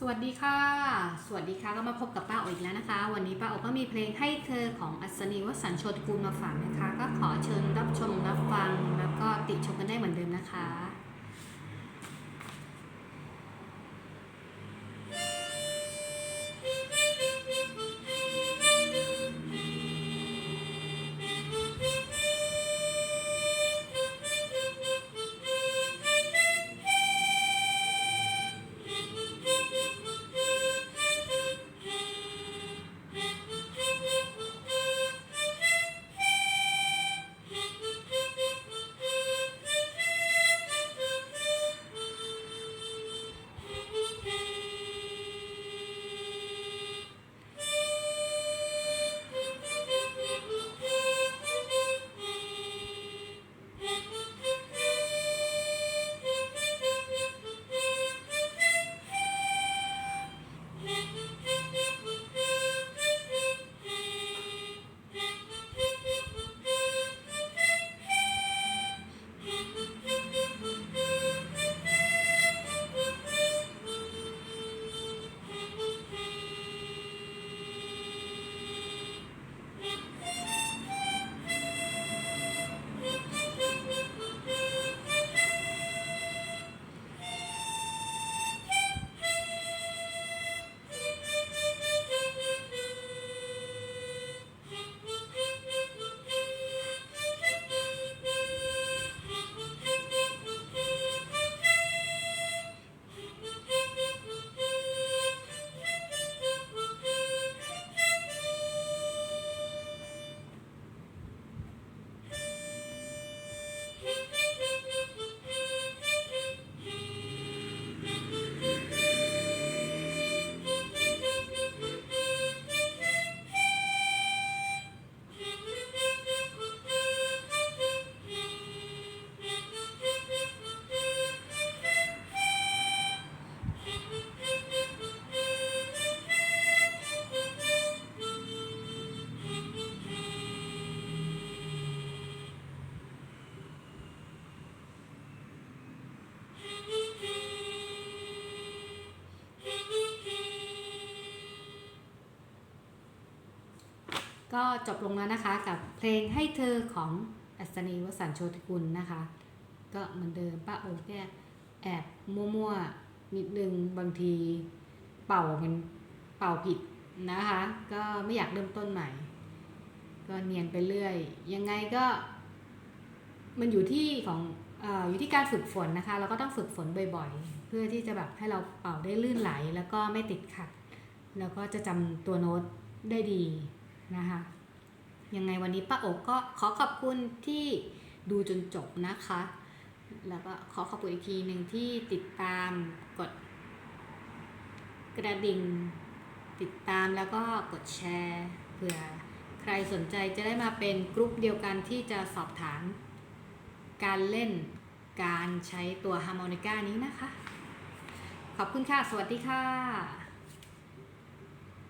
สวัสดีค่ะ สวัสดีค่ะ ก็มาพบกับป้าโออีกแล้วนะคะ วันนี้ป้าโอก็มีเพลงให้เธอของอัศนีวสันชนกูลมาฝากนะคะ ก็ขอเชิญรับชมรับฟังแล้วก็ติชมกันได้เหมือนเดิมนะคะ ก็จบลงแล้วนะคะกับเพลงให้เธอของอัศนีวสันโชติกุลนะคะ ก็เหมือนเดิมป้าโอ๊ตเนี่ยแอบมั่วๆนิดนึงบางทีเป่ามันเป่าผิดนะคะ ก็ไม่อยากเริ่มต้นใหม่ ก็เนียนไปเรื่อย ยังไงก็ มันอยู่ที่ของอออยู่ที่การฝึกฝนนะคะ เราก็ต้องฝึกฝนบ่อยๆ เพื่อที่จะแบบให้เราเป่าได้ลื่นไหล แล้วก็ไม่ติดขัด แล้วก็จะจำตัวโน้ตได้ดี นะคะยังไงวันนี้ป้าโอกก็ขอขอบคุณที่ดูจนจบนะคะ แล้วก็ขอขอบคุณอีกทีหนึ่งที่ติดตามกด กระดิ่งติดตามแล้วก็กดแชร์เผื่อใครสนใจจะได้มาเป็นกลุ่มเดียวกันที่จะสอบถามการเล่นการใช้ตัวฮาร์โมนิก้านี้นะคะ ขอบคุณค่ะ สวัสดีค่ะ